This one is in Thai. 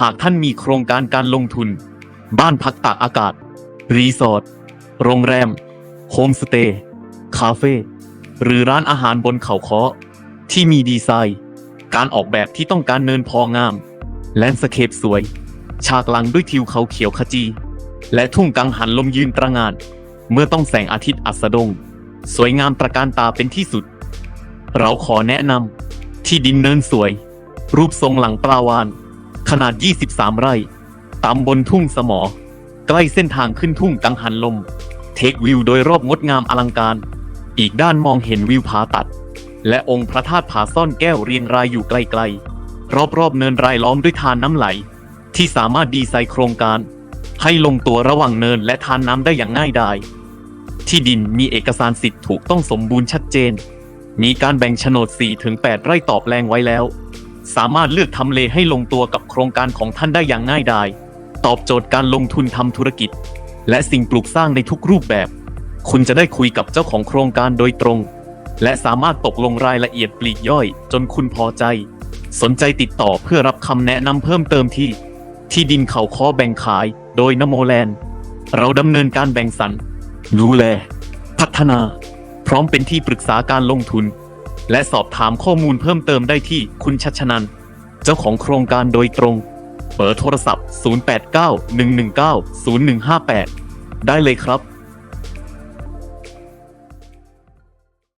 หากท่านมีโครงการการลงทุน บ้านพักตากอากาศ รีสอร์ท โรงแรม โฮมสเตย์ คาเฟ่ หรือร้านอาหารบนเขาเคาะที่มีดีไซน์ การออกแบบที่ต้องการเนินพองาม แลนสเคปสวย ฉากหลังด้วยทิวเขาเขียวขจี และทุ่งกังหันลมยืนตระงาน เมื่อต้องแสงอาทิตย์อัสดง สวยงามตระการตาเป็นที่สุด เราขอแนะนำที่ดินเนินสวย รูปทรงหลังปลาวาน ขนาด 23 ไร่ตำบนทุ่งสมอ ใกล้เส้นทางขึ้นทุ่งกังหันลม เทควิวโดยรอบงดงามอลังการ อีกด้านมองเห็นวิวผาตัด และองค์พระธาตุผาซ่อนแก้วเรียงรายอยู่ไกลๆ รอบๆเนินรายล้อมด้วยทานน้ำไหล ที่สามารถดีไซน์โครงการ ให้ลงตัวระหว่างเนินและทานน้ำได้อย่างง่ายดายที่ดินมีเอกสารสิทธิ์ถูกต้องสมบูรณ์ชัดเจน มีการแบ่งโฉนด 4-8 ไร่ตอบแรงไว้แล้ว สามารถเลือกทำเลให้ลงตัวกับโครงการของท่านได้อย่างง่ายดาย ตอบโจทย์การลงทุนทำธุรกิจ และสิ่งปลูกสร้างในทุกรูปแบบ คุณจะได้คุยกับเจ้าของโครงการโดยตรง และสามารถตกลงรายละเอียดปลีกย่อย จนคุณพอใจ สนใจติดต่อเพื่อรับคำแนะนำเพิ่มเติมที่ ที่ดินเขาคอแบ่งขาย โดยนโมแลนด์ เราดำเนินการแบ่งสรรดูแล พัฒนา พร้อมเป็นที่ปรึกษาการลงทุน และสอบถามข้อมูลเพิ่มเติมได้ที่คุณชัชนัน เจ้าของโครงการโดยตรง เบอร์โทรศัพท์ 089 119 0158 ได้เลยครับ